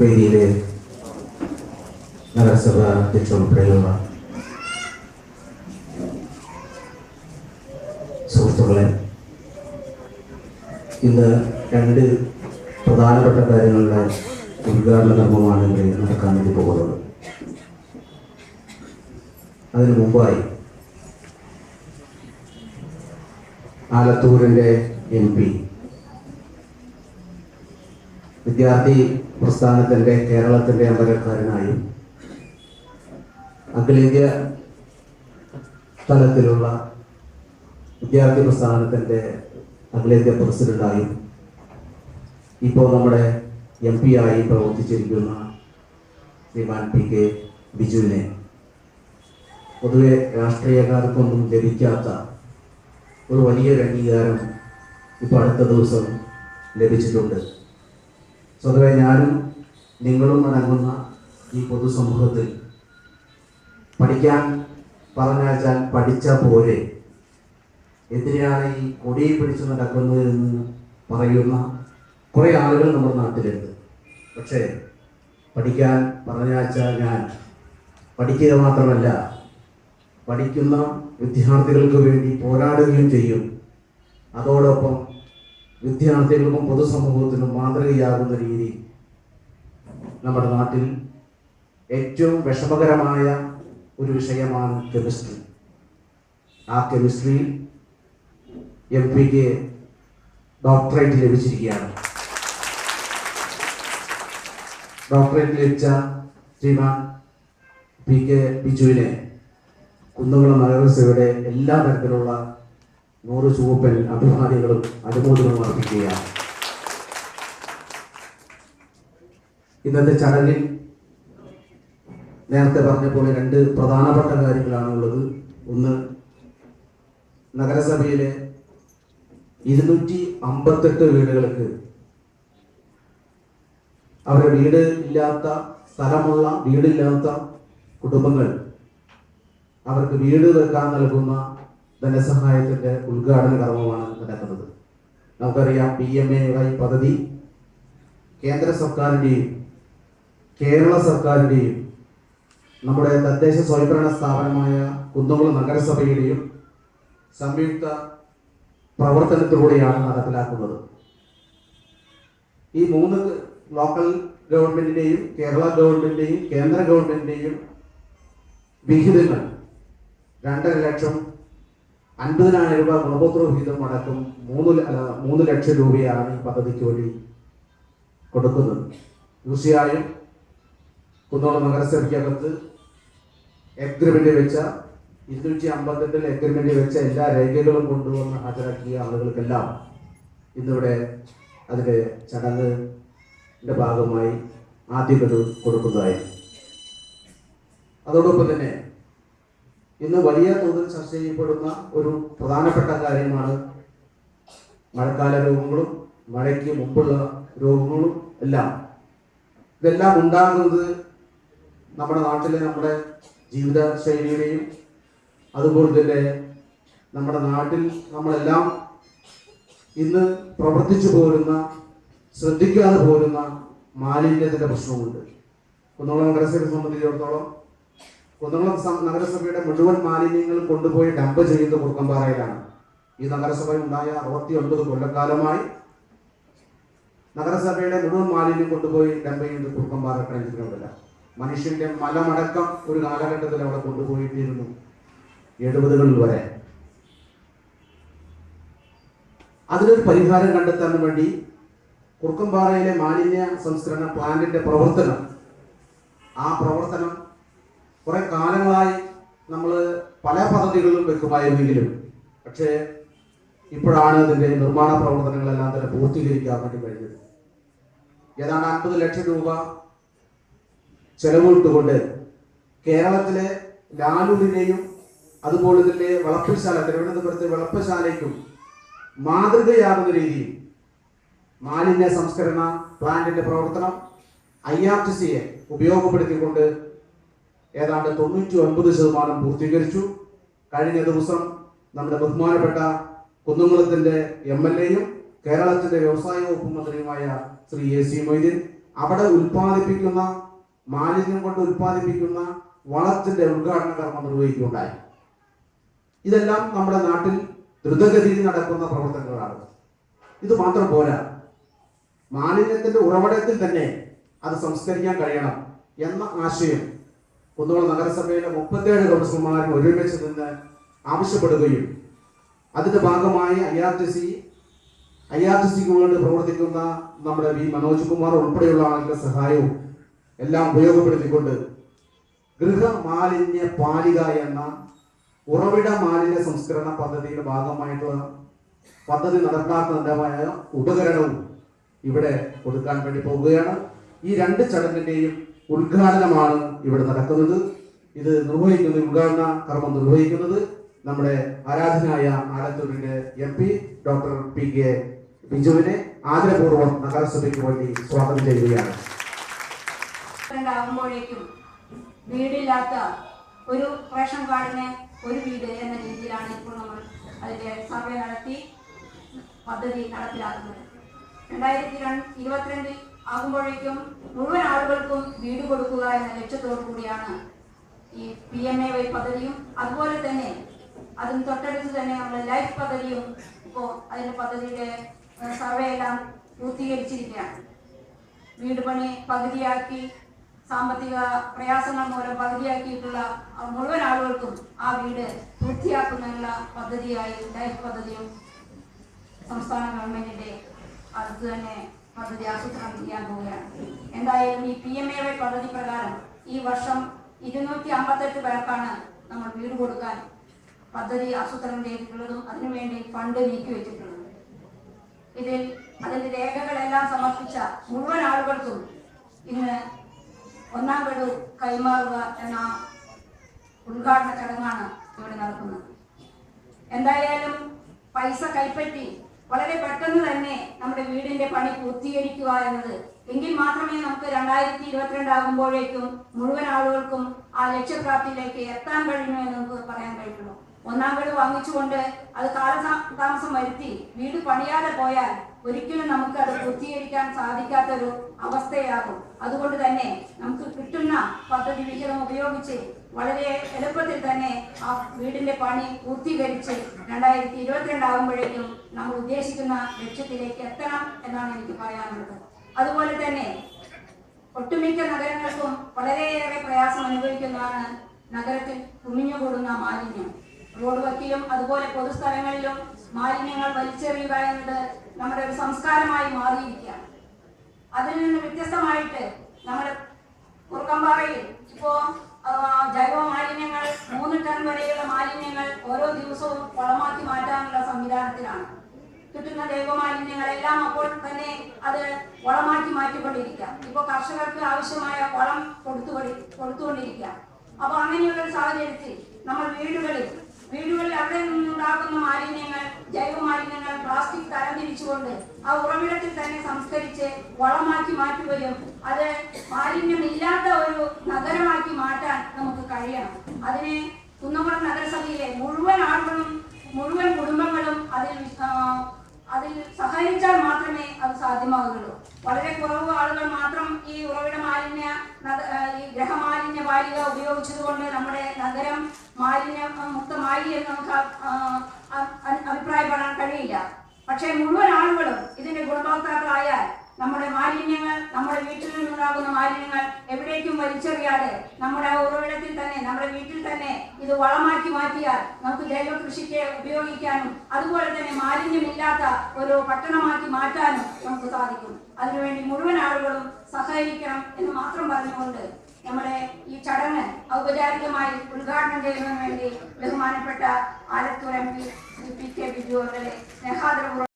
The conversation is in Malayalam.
വേദിയിലെ നഗരസഭ അധ്യക്ഷ ഉൾപ്പെടെയുള്ള സുഹൃത്തുക്കളെ ഇന്ന് രണ്ട് പ്രധാനപ്പെട്ട കാര്യങ്ങളുടെ ഉദ്ഘാടന കർമ്മമാണ് ഇവിടെ നടക്കാൻ വേണ്ടി പോകുന്നത്. അതിനു മുമ്പായി ആലത്തൂരിന്റെ എം പി വിദ്യാർത്ഥി പ്രസ്ഥാനത്തിന്റെ കേരളത്തിന്റെ അമരക്കാരനായും അഖിലേന്ത്യ തലത്തിലുള്ള വിദ്യാർത്ഥി പ്രസ്ഥാനത്തിന്റെ അഖിലേന്ത്യ പ്രസിഡന്റായും ഇപ്പോൾ നമ്മുടെ എം പി ആയി പ്രവർത്തിച്ചിരിക്കുന്ന ശ്രീമാൻ പി കെ ബിജുവിനെ. പൊതുവെ രാഷ്ട്രീയക്കാർക്കൊന്നും ലഭിക്കാത്ത ഒരു വലിയൊരു അംഗീകാരം ഇപ്പോൾ അടുത്ത ദിവസം ലഭിച്ചിട്ടുണ്ട്. സ്വതവേ ഞാനും നിങ്ങളും അടങ്ങുന്ന ഈ പൊതുസമൂഹത്തിൽ പഠിക്കാൻ പറഞ്ഞാൽ പഠിച്ച പോലെ എന്തിനാണ് ഈ കൊടിയെ പിടിച്ചു നടക്കുന്നത് എന്ന് പറയുന്ന കുറേ ആളുകൾ നമ്മുടെ നാട്ടിലുണ്ട്. പക്ഷേ പഠിക്കാൻ പറഞ്ഞാച്ചാൽ ഞാൻ പഠിക്കുക മാത്രമല്ല പഠിക്കുന്ന വിദ്യാർത്ഥികൾക്ക് വേണ്ടി പോരാടുകയും ചെയ്യും. അതോടൊപ്പം വിദ്യാർത്ഥികൾക്കും പൊതുസമൂഹത്തിനും മാതൃകയാകുന്ന രീതി നമ്മുടെ നാട്ടിൽ ഏറ്റവും വിഷമകരമായ ഒരു വിഷയമാണ് കെമിസ്ട്രി. ആ കെമിസ്ട്രിയിൽ എം പിക്ക് ഡോക്ടറേറ്റ് ലഭിച്ചിരിക്കുകയാണ്. ഡോക്ടറേറ്റ് ലഭിച്ച ശ്രീമാൻ പി കെ ബിജുവിനെ കുന്നുകുളം നഗരസഭയുടെ എല്ലാ തരത്തിലുള്ള നൂറ് ചുവപ്പൻ അഭിമാനികളും അനുമോദനവും അർപ്പിക്കുകയാണ്. ഇന്നത്തെ ചടങ്ങിൽ നേരത്തെ പറഞ്ഞ പോലെ രണ്ട് പ്രധാനപ്പെട്ട കാര്യങ്ങളാണ് ഉള്ളത് ഒന്ന് നഗരസഭയിലെ ഇരുന്നൂറ്റി അമ്പത്തെട്ട് വീടുകൾക്ക് അവരുടെ വീട് ഇല്ലാത്ത സ്ഥലമുള്ള വീടില്ലാത്ത കുടുംബങ്ങൾ അവർക്ക് വീട് വെക്കാൻ നൽകുന്ന ധനസഹായത്തിന്റെ ഉദ്ഘാടന കർമ്മമാണ് നടക്കുന്നത്. നമുക്കറിയാം പി എം എ വൈ പദ്ധതി കേന്ദ്ര സർക്കാരിന്റെയും കേരള സർക്കാരിന്റെയും നമ്മുടെ തദ്ദേശ സ്വയംഭരണ സ്ഥാപനമായ കുന്നംകുളം നഗരസഭയുടെയും സംയുക്ത പ്രവർത്തനത്തിലൂടെയാണ് നടപ്പിലാക്കുന്നത്. ഈ മൂന്ന് ലോക്കൽ ഗവൺമെന്റിന്റെയും കേരള ഗവൺമെന്റിന്റെയും കേന്ദ്ര ഗവൺമെന്റിന്റെയും വിഹിതങ്ങൾ രണ്ടര ലക്ഷം അൻപതിനായിരം രൂപ ഗുണഭോക്തൃ വിഹിതം അടക്കം മൂന്ന് മൂന്ന് ലക്ഷം രൂപയാണ് ഈ പദ്ധതിക്ക് വഴി കൊടുക്കുന്നത്. തീർച്ചയായും കുന്നോളം നഗരസഭയ്ക്കകത്ത് എഗ്രിമെന്റ് വെച്ച ഇരുന്നൂറ്റി അമ്പത്തെട്ടിൽ എഗ്രിമെന്റ് വെച്ച എല്ലാ രേഖകളും കൊണ്ടുവന്ന് ഹാജരാക്കിയ ആളുകൾക്കെല്ലാം ഇന്നിവിടെ അതിന്റെ ചടങ്ങിന്റെ ഭാഗമായി ആദ്യം ഇത് കൊടുക്കുന്നതായിരുന്നു അതോടൊപ്പം തന്നെ ഇന്ന് വലിയ തോതിൽ ചർച്ച ചെയ്യപ്പെടുന്ന ഒരു പ്രധാനപ്പെട്ട കാര്യമാണ് മഴക്കാല രോഗങ്ങളും മഴയ്ക്ക് മുമ്പുള്ള രോഗങ്ങളും എല്ലാം. ഇതെല്ലാം ഉണ്ടാകുന്നത് നമ്മുടെ നാട്ടിലെ നമ്മുടെ ജീവിത ശൈലിയുടെയും അതുപോലെ തന്നെ നമ്മുടെ നാട്ടിൽ നമ്മളെല്ലാം ഇന്ന് പ്രവർത്തിച്ചു പോരുന്ന ശ്രദ്ധിക്കാതെ പോരുന്ന മാലിന്യത്തിന്റെ പ്രശ്നമുണ്ട്. കുന്നോളം നഗരസഭയെ സംബന്ധിച്ചിടത്തോളം കുന്നംകുളം നഗരസഭയുടെ മുഴുവൻ മാലിന്യങ്ങൾ കൊണ്ടുപോയി ഡംപ് ചെയ്യുന്നത് കുറുക്കമ്പാറയിലാണ്. ഈ നഗരസഭ ഉണ്ടായ അറുപത്തി ഒൻപത് കൊല്ലക്കാലമായി നഗരസഭയുടെ മുഴുവൻ മാലിന്യം കൊണ്ടുപോയി ഡംപ് ചെയ്യുന്നത് കുറുക്കമ്പാറ കഴിഞ്ഞിട്ടുണ്ടല്ല മനുഷ്യന്റെ മലമടക്കം ഒരു കാലഘട്ടത്തിൽ അവിടെ കൊണ്ടുപോയിട്ടിരുന്നു. എഴുപതുകളിൽ വരെ. അതിനൊരു പരിഹാരം കണ്ടെത്താൻ വേണ്ടി കുറുക്കമ്പാറയിലെ മാലിന്യ സംസ്കരണ പ്ലാന്റിന്റെ പ്രവർത്തനം ആ പ്രവർത്തനം കുറെ കാലങ്ങളായി നമ്മൾ പല പദ്ധതികളിലും വെക്കുമായിരുന്നെങ്കിലും പക്ഷേ ഇപ്പോഴാണ് ഇതിന്റെ നിർമ്മാണ പ്രവർത്തനങ്ങളെല്ലാം തന്നെ പൂർത്തീകരിക്കാൻ വേണ്ടി കഴിഞ്ഞത്. ഏതാണ്ട് അൻപത് ലക്ഷം രൂപ ചെലവിട്ടുകൊണ്ട് കേരളത്തിലെ ലാലൂരിനെയും അതുപോലെ തന്നെ വളപ്പശാല തിരുവനന്തപുരത്തെ വളപ്പശാലയ്ക്കും മാതൃകയാകുന്ന രീതിയിൽ മാലിന്യ സംസ്കരണ പ്ലാന്റിന്റെ പ്രവർത്തനം ഐ ആർ ടി സിയെ ഉപയോഗപ്പെടുത്തിക്കൊണ്ട് ഏതാണ്ട് തൊണ്ണൂറ്റി ഒൻപത് ശതമാനം പൂർത്തീകരിച്ചു. കഴിഞ്ഞ ദിവസം നമ്മുടെ ബഹുമാനപ്പെട്ട കുന്നംകുളത്തിന്റെ എം എൽ എയും കേരളത്തിന്റെ വ്യവസായ വകുപ്പ് മന്ത്രിയുമായ ശ്രീ എ സി മൊയ്തീൻ അവിടെ ഉൽപ്പാദിപ്പിക്കുന്ന മാലിന്യം കൊണ്ട് ഉൽപ്പാദിപ്പിക്കുന്ന വളത്തിന്റെ ഉദ്ഘാടന കർമ്മം നിർവഹിക്കുകയുണ്ടായി. ഇതെല്ലാം നമ്മുടെ നാട്ടിൽ ദ്രുതഗതിയിൽ നടക്കുന്ന പ്രവർത്തനങ്ങളാണ്. ഇത് മാത്രം പോരാ. മാലിന്യത്തിന്റെ ഉറവിടത്തിൽ തന്നെ അത് സംസ്കരിക്കാൻ കഴിയണം എന്ന ആശയം കുന്നോളം നഗരസഭയിലെ മുപ്പത്തേഴ് കൗൺസിലർമാരും ഒരുമിച്ച് നിന്ന് ആവശ്യപ്പെടുകയും അതിന്റെ ഭാഗമായി I R T C I R T സിക്ക് വേണ്ടി പ്രവർത്തിക്കുന്ന നമ്മുടെ വി മനോജ് കുമാർ ഉൾപ്പെടെയുള്ള ആളുകളുടെ സഹായവും എല്ലാം ഉപയോഗപ്പെടുത്തിക്കൊണ്ട് ഗൃഹമാലിന്യ പാലിക എന്ന ഉറവിട മാലിന്യ സംസ്കരണ പദ്ധതിയുടെ ഭാഗമായിട്ടുള്ള പദ്ധതി നടപ്പാക്കുന്നതിന്റെതായ ഉപകരണവും ഇവിടെ കൊടുക്കാൻ വേണ്ടി പോവുകയാണ്. ഈ രണ്ട് ചടങ്ങിന്റെയും ഉദ്ഘാടനമാണ് ഇവിടെ നടക്കുന്നത്. ഇത് നിർവഹിക്കുന്നത് ഉദ്ഘാടന കർമ്മം നിർവഹിക്കുന്നത് നമ്മുടെ ആരാധനായ ആലത്തൂരിന്റെ M P doctor P K ബിജുവിനെ ആദരപൂർവം നഗരസഭയ്ക്ക് വേണ്ടി സ്വാഗതം ചെയ്യുകയാണ്. വീടില്ലാത്ത ഒരു റേഷൻ കാർഡിന് ഒരു വീട് എന്ന രീതിയിലാണ് ഇപ്പോൾ നമ്മൾ അതിന്റെ സർവേ നടത്തി പദ്ധതി നടപ്പിലാക്കുന്നത്. രണ്ടായിരത്തി രണ്ട് ഇരുപത്തിരണ്ടിൽ ആകുമ്പോഴേക്കും മുഴുവൻ ആളുകൾക്കും വീട് കൊടുക്കുക എന്ന ലക്ഷ്യത്തോടു കൂടിയാണ് ഈ പി എം എ വൈ പദ്ധതിയും. അതുപോലെ തന്നെ അതിന് തൊട്ടടുത്ത് തന്നെ നമ്മുടെ ലൈഫ് പദ്ധതിയും ഇപ്പോൾ അതിന്റെ പദ്ധതിയുടെ സർവേ എല്ലാം പൂർത്തീകരിച്ചിരിക്കുകയാണ്. വീട് പണി പകുതിയാക്കി സാമ്പത്തിക പ്രയാസങ്ങൾ മൂലം പകുതിയാക്കിയിട്ടുള്ള മുഴുവൻ ആളുകൾക്കും ആ വീട് പൂർത്തിയാക്കുന്നതിനുള്ള പദ്ധതിയായി ലൈഫ് പദ്ധതിയും സംസ്ഥാന ഗവൺമെന്റിന്റെ അടുത്ത് തന്നെ പദ്ധതി ആസൂത്രണം ചെയ്യാൻ പോവുകയാണ്. എന്തായാലും ഈ പി എം എ വൈ പദ്ധതി പ്രകാരം ഈ വർഷം ഇരുന്നൂറ്റി അമ്പത്തെട്ട് പേർക്കാണ് നമ്മൾ വീട് കൊടുക്കാൻ പദ്ധതി ആസൂത്രണം ചെയ്തിട്ടുള്ളതും അതിനുവേണ്ടി ഫണ്ട് നീക്കി വെച്ചിട്ടുള്ളതും. ഇതിൽ അതിന്റെ രേഖകളെല്ലാം സമർപ്പിച്ച മുഴുവൻ ആളുകൾക്കും ഇന്ന് ഒന്നാം ഗഡു കൈമാറുക എന്ന ഉദ്ഘാടന ചടങ്ങാണ് ഇവിടെ നടക്കുന്നത്. എന്തായാലും പൈസ കൈപ്പറ്റി വളരെ പെട്ടെന്ന് തന്നെ നമ്മുടെ വീടിന്റെ പണി പൂർത്തീകരിക്കുക എന്നത്. എങ്കിൽ മാത്രമേ നമുക്ക് രണ്ടായിരത്തി ഇരുപത്തിരണ്ട് ആകുമ്പോഴേക്കും മുഴുവൻ ആളുകൾക്കും ആ ലക്ഷ്യപ്രാപ്തിയിലേക്ക് എത്താൻ കഴിയുമോ എന്ന് നമുക്ക് പറയാൻ കഴിയുള്ളൂ. ഒന്നാം വീട് വാങ്ങിച്ചുകൊണ്ട് അത് കാലതാമസം വരുത്തി വീട് പണിയാതെ പോയാൽ ഒരിക്കലും നമുക്ക് അത് പൂർത്തീകരിക്കാൻ സാധിക്കാത്തൊരു അവസ്ഥയാകും. അതുകൊണ്ട് തന്നെ നമുക്ക് ഉപയോഗിച്ച് വളരെ എളുപ്പത്തിൽ തന്നെ ആ വീടിന്റെ പണി പൂർത്തീകരിച്ച് രണ്ടായിരത്തി ഇരുപത്തിരണ്ടാകുമ്പോഴേക്കും നമ്മൾ ഉദ്ദേശിക്കുന്ന ലക്ഷ്യത്തിലേക്ക് എത്തണം എന്നാണ് എനിക്ക് പറയാനുള്ളത്. അതുപോലെ തന്നെ ഒട്ടുമിക്ക നഗരങ്ങൾക്കും വളരെയേറെ പ്രയാസം അനുഭവിക്കുന്നതാണ് നഗരത്തിൽ കുമിഞ്ഞുകൂടുന്ന മാലിന്യം. റോഡ് വക്കിലും അതുപോലെ പൊതുസ്ഥലങ്ങളിലും മാലിന്യങ്ങൾ വലിച്ചെറിയുക എന്നത് നമ്മുടെ ഒരു സംസ്കാരമായി മാറിയിരിക്കുകയാണ്. അതിൽ നിന്ന് വ്യത്യസ്തമായിട്ട് നമ്മുടെ കുറുക്കമ്പാറയിൽ ഇപ്പോ ജൈവ മാലിന്യങ്ങൾ മൂന്ന് ടൺ വരെയുള്ള മാലിന്യങ്ങൾ ഓരോ ദിവസവും വളമാക്കി മാറ്റാനുള്ള സംവിധാനത്തിലാണ്. കിട്ടുന്ന ജൈവ മാലിന്യങ്ങളെല്ലാം അപ്പോൾ തന്നെ അത് വളമാക്കി മാറ്റിക്കൊണ്ടിരിക്കാം. ഇപ്പോൾ കർഷകർക്ക് ആവശ്യമായ വളം കൊടുത്തു കൊടുത്തുകൊണ്ടിരിക്കാം. അപ്പോൾ അങ്ങനെയുള്ള സാഹചര്യത്തിൽ നമ്മൾ വീടുകളിൽ വീടുകളിൽ അവിടെ നിന്നുണ്ടാകുന്ന മാലിന്യങ്ങൾ ജൈവ മാലിന്യങ്ങൾ പ്ലാസ്റ്റിക് തരംതിരിച്ചുകൊണ്ട് ആ ഉറവിടത്തിൽ തന്നെ സംസ്കരിച്ച് വളമാക്കി മാറ്റുകയും അത് മാലിന്യമില്ലാത്ത ഒരു നഗരമാക്കി മാറ്റാൻ നമുക്ക് കഴിയണം. അതിനെ കുന്നംകുളം നഗരസഭയിലെ മുഴുവൻ ആളുകളും മുഴുവൻ കുടുംബങ്ങളും അതിൽ അതിൽ സഹകരിച്ചാൽ മാത്രമേ അത് സാധ്യമാകുകയുള്ളൂ. വളരെ കുറവ് ആളുകൾ മാത്രം ഈ ഉറവിട മാലിന്യ ഈ ഗ്രഹമാലിന്യ വാരിക ഉപയോഗിച്ചതുകൊണ്ട് നമ്മുടെ നഗരം മാലിന്യ മുക്തമായി എന്ന് നമുക്ക് അഭിപ്രായപ്പെടാൻ കഴിയില്ല. പക്ഷേ മുഴുവൻ ആളുകളും ഇതിന്റെ ഗുണഭോക്താക്കളായാൽ നമ്മുടെ മാലിന്യങ്ങൾ നമ്മുടെ വീട്ടിൽ നിന്നുണ്ടാകുന്ന മാലിന്യങ്ങൾ എവിടേക്കും വലിച്ചെറിയാതെ നമ്മുടെ ഉറവിടത്തിൽ തന്നെ നമ്മുടെ വീട്ടിൽ തന്നെ ഇത് വളമാക്കി മാറ്റിയാൽ നമുക്ക് ജൈവ കൃഷിക്ക് ഉപയോഗിക്കാനും അതുപോലെ തന്നെ മാലിന്യമില്ലാത്ത ഒരു പട്ടണമാക്കി മാറ്റാനും നമുക്ക് സാധിക്കും. അതിനുവേണ്ടി മുഴുവൻ ആളുകളും സഹകരിക്കണം എന്ന് മാത്രം പറഞ്ഞുകൊണ്ട് നമ്മുടെ ഈ ചടങ്ങ് ഔപചാരികമായി ഉദ്ഘാടനം ചെയ്യുന്നതിന് വേണ്ടി ബഹുമാനപ്പെട്ട Alathur M P Shri P K Biju അവരുടെ സ്നേഹാദരപൂർവം